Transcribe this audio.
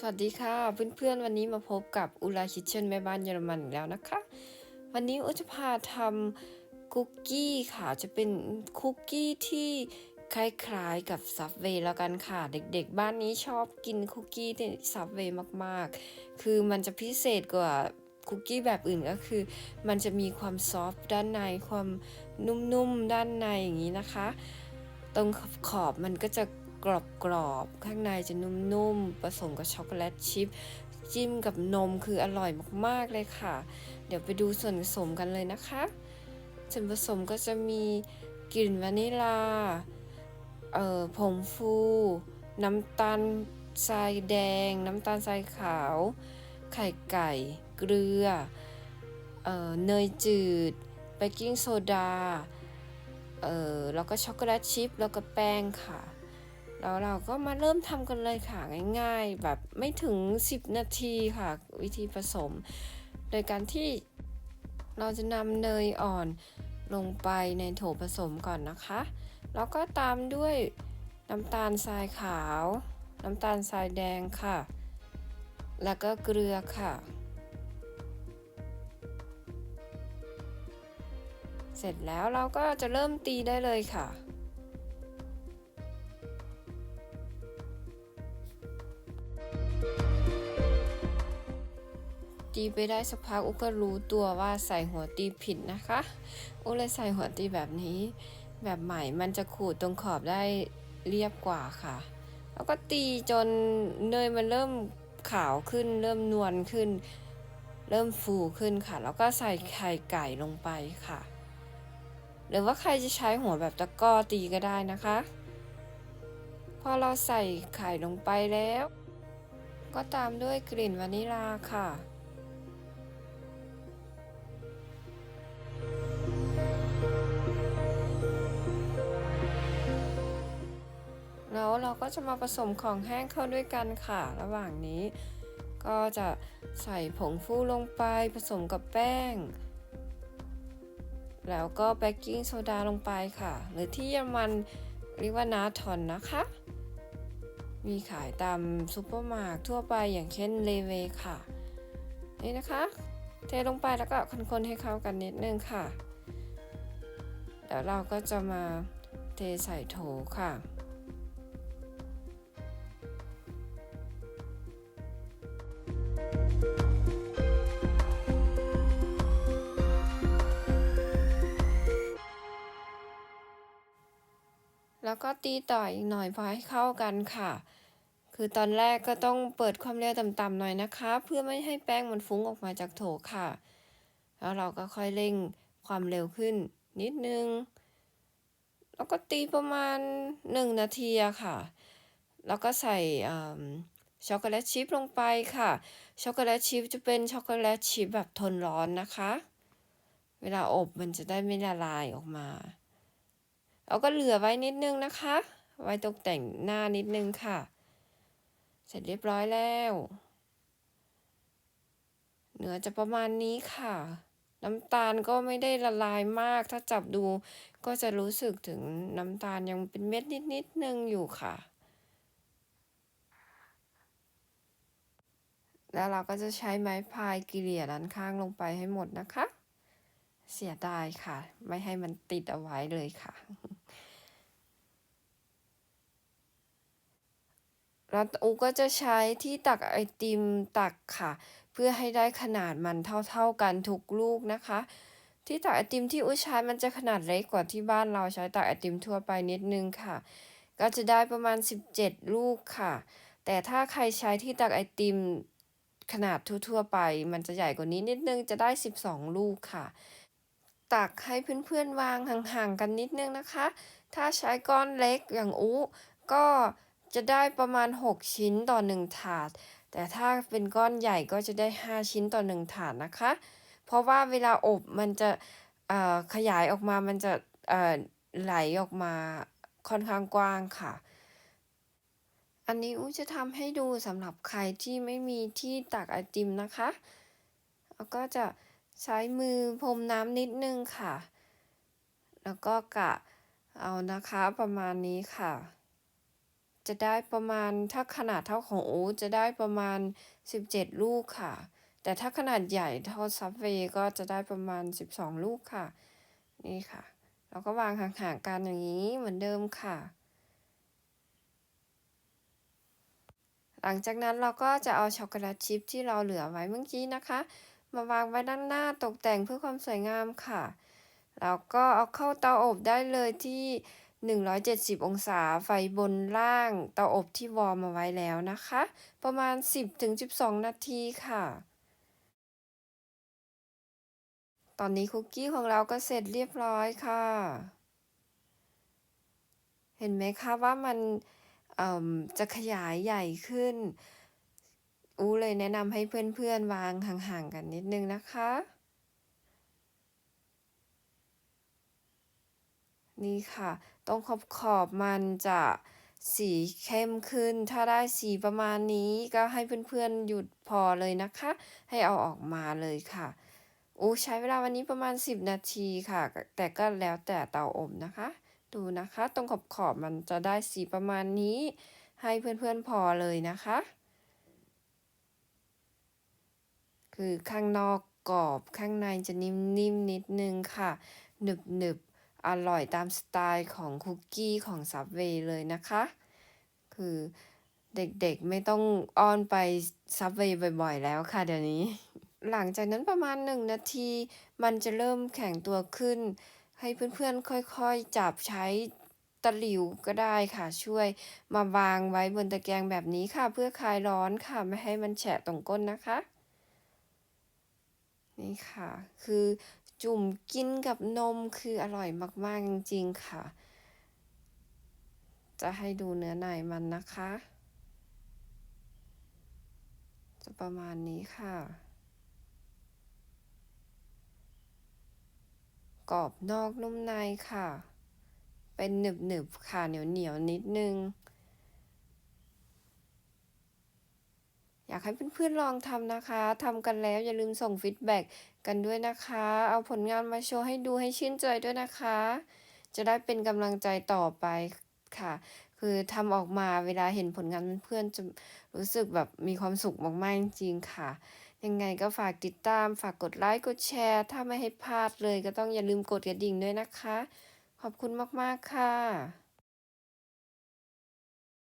สวัสดีค่ะเพื่อนๆวันนี้มาพบกับอุลาคิเชนแม่บ้านเยอรมันอีกแล้วนะคะ วันนี้อุจะพาทำคุกกี้ค่ะจะเป็นคุกกี้ที่คล้ายๆกับซับเวย์แล้วกันค่ะ เด็กๆ บ้านนี้ชอบกินคุกกี้ที่ซับเวย์มากๆ คือมันจะพิเศษกว่าคุกกี้แบบอื่นก็คือ มันจะมีความซอฟต์ด้านในความนุ่มๆด้านในอย่างนี้นะคะ ตรงขอบมันก็จะ กรอบๆ ข้างในจะนุ่มๆ ผสมกับช็อกโกแลตชิพจิ้มกับนมคืออร่อยมากๆเลยค่ะ เดี๋ยวไปดูส่วนผสมกันเลยนะคะ ส่วนผสมก็จะมีกลิ่นวานิลา เอ่อ ผงฟู น้ำตาลทรายแดง น้ำตาลทรายขาว ไข่ไก่ เกลือ เอ่อ เนยจืด เบกกิ้งโซดา เอ่อ แล้วก็ช็อกโกแลตชิพแล้วก็แป้งค่ะ แล้วเราก็มาเริ่มทำกันเลยค่ะง่ายๆ แบบไม่ถึง 10 นาทีค่ะ วิธีผสม โดยการที่เราจะนำเนยอ่อนลงไปในโถผสมก่อนนะคะ แล้วก็ตามด้วยน้ำตาลทรายขาว น้ำตาลทรายแดงค่ะ แล้วก็เกลือค่ะ เสร็จแล้วเราก็จะเริ่มตีได้เลยค่ะ ตีไปได้สักพักอุก็รู้ตัวว่าใส่หัวตีผิดนะคะอุเลยใส่หัวตีแบบนี้ แบบใหม่มันจะขูดตรงขอบได้เรียบกว่าค่ะ แล้วก็ตีจนเนยมันเริ่มขาวขึ้น เริ่มนวลขึ้น เริ่มฟูขึ้นค่ะ แล้วก็ใส่ไข่ไก่ลงไปค่ะ หรือว่าใครจะใช้หัวแบบตะก้อตีก็ได้นะคะ พอเราใส่ไข่ลงไปแล้ว ก็ตามด้วยกลิ่นวานิลาค่ะ แล้วเราก็จะมาผสมของแห้งเข้าด้วยกันค่ะ ระหว่างนี้ ก็จะใส่ผงฟูลงไปผสมกับแป้ง แล้วก็เบกกิ้งโซดาลงไปค่ะ หรือที่เยอรมันเรียกว่านาทอนนะคะ มีขายตามซูเปอร์มาร์ททั่วไปอย่างเช่นเลเวค่ะ นี่นะคะ เทลงไปแล้วก็คนๆให้เข้ากันนิดนึงค่ะเดี๋ยวเราก็จะมาเทใส่โถค่ะ แล้วก็ตีต่ออีกหน่อยพอให้เข้ากันค่ะ คือตอนแรกก็ต้องเปิดความเร็วต่ำๆหน่อยนะคะ เพื่อไม่ให้แป้งมันฟุ้งออกมาจากโถค่ะ แล้วเราก็ค่อยเร่งความเร็วขึ้นนิดนึง แล้วก็ตีประมาณ 1 นาทีอะค่ะ แล้วก็ใส่ช็อกโกแลตชิพลงไปค่ะ ช็อกโกแลตชิพจะเป็นช็อกโกแลตชิพแบบทนร้อนนะคะ เวลาอบมันจะได้ไม่ละลายออกมา เราก็เหลือไว้นิดนึงนะคะ ไว้ตกแต่งหน้านิดนึงค่ะ เสร็จเรียบร้อยแล้ว เนื้อจะประมาณนี้ค่ะ น้ำตาลก็ไม่ได้ละลายมาก ถ้าจับดูก็จะรู้สึกถึงน้ำตาลยังเป็นเม็ดนิดนิดนึงอยู่ค่ะ แล้วเราก็จะใช้ไม้พายเกลี่ยด้านข้างลงไปให้หมดนะคะเสียดายค่ะ ไม่ให้มันติดเอาไว้เลยค่ะ แล้วอูก็จะใช้ที่ตักไอติมตักค่ะ เพื่อให้ได้ขนาดมันเท่าๆกันทุกลูกนะคะ ที่ตักไอติมที่อูใช้มันจะขนาดเล็กกว่าที่บ้านเราใช้ตักไอติมทั่วไปนิดนึงค่ะ ก็จะได้ประมาณ 17 ลูกค่ะ แต่ถ้าใครใช้ที่ตักไอติมขนาดทั่วๆไป มันจะใหญ่กว่านี้นิดนึงจะได้ 12 ลูกค่ะ ตักให้เพื่อนๆวางห่างๆกันนิดนึงนะคะ ถ้าใช้ก้อนเล็กอย่างอูก็ จะได้ประมาณ 6 ชิ้นต่อ 1 ถาด แต่ถ้าเป็นก้อนใหญ่ก็จะได้ 5 ชิ้นต่อ 1 ถาดนะคะ เพราะว่าเวลาอบมันจะขยายออกมามันจะไหลออกมาค่อนข้างกว้างค่ะ อันนี้อู้จะทำให้ดูสำหรับใครที่ไม่มีที่ตักไอติมนะคะแล้วก็จะใช้มือพรมน้ำนิดนึงค่ะ แล้วก็กะเอานะคะประมาณนี้ค่ะ จะได้ประมาณถ้าขนาดเท่าของโอ๊ตจะได้ประมาณ 17 ลูกค่ะ แต่ถ้าขนาดใหญ่เท่าซับเวย์ก็จะได้ประมาณ 12 ลูกค่ะ นี่ค่ะ เราก็วางห่างๆกันอย่างนี้เหมือนเดิมค่ะ หลังจากนั้นเราก็จะเอาช็อกโกแลตชิพที่เราเหลือไว้เมื่อกี้นะคะ มาวางไว้ด้านหน้าตกแต่งเพื่อความสวยงามค่ะ แล้วก็เอาเข้าเตาอบได้เลยที่ 170 องศาไฟบนล่างเตาอบที่วอร์มมาไว้แล้วนะคะ ประมาณ 10-12 นาทีค่ะ ตอนนี้คุกกี้ของเราก็เสร็จเรียบร้อยค่ะ เห็นไหมคะว่ามันจะขยายใหญ่ขึ้น อู้เลยแนะนำให้เพื่อนๆวางห่างๆกันนิดนึงนะคะ นี่ค่ะ ตรงขอบขอบมันจะสีเข้มขึ้น ถ้าได้สีประมาณนี้ก็ให้เพื่อนๆหยุดพอเลยนะคะ ให้เอาออกมาเลยค่ะอู้ใช้เวลาวันนี้ประมาณ 10 นาทีค่ะ แต่ก็แล้วแต่เตาอบนะคะ ดูนะคะ ตรงขอบขอบมันจะได้สีประมาณนี้ ให้เพื่อนๆพอเลยนะคะ คือข้างนอกกรอบข้างในจะนิ่มๆนนิดนึงค่ะหนึบๆ อร่อยตามสไตล์ของคุกกี้ของซับเวย์เลยนะคะ คือเด็กๆไม่ต้องอ้อนไปซับเวย์บ่อยๆ แล้วค่ะเดี๋ยวนี้ หลังจากนั้นประมาณหนึ่งนาที มันจะเริ่มแข็งตัวขึ้น ให้เพื่อนๆ ค่อยๆ จับใช้ตะหลิวก็ได้ค่ะ ช่วยมาวางไว้บนตะแกรงแบบนี้ค่ะ เพื่อคลายร้อนค่ะ ไม่ให้มันแฉะตรงก้นนะคะ นี่ค่ะ คือ จุ่มกินกับนมคืออร่อยมากๆจริงๆค่ะ จะให้ดูเนื้อในมันนะคะ จะประมาณนี้ค่ะ กรอบนอกนุ่มในค่ะ เป็นหนึบๆค่ะเหนียวๆนิดนึง อยากให้เพื่อนๆลองทำนะคะทำกันแล้วอย่าลืมส่งฟีดแบ็กกันด้วยนะคะ เอาผลงานมาโชว์ให้ดูให้ชื่นใจด้วยนะคะ จะได้เป็นกำลังใจต่อไปค่ะ คือทำออกมาเวลาเห็นผลงานเพื่อนจะรู้สึกแบบมีความสุขมากๆจริงๆค่ะ ยังไงก็ฝากติดตามฝากกดไลค์กดแชร์ ถ้าไม่ให้พลาดเลยก็ต้องอย่าลืมกดกระดิ่งด้วยนะคะ ขอบคุณมากๆค่ะ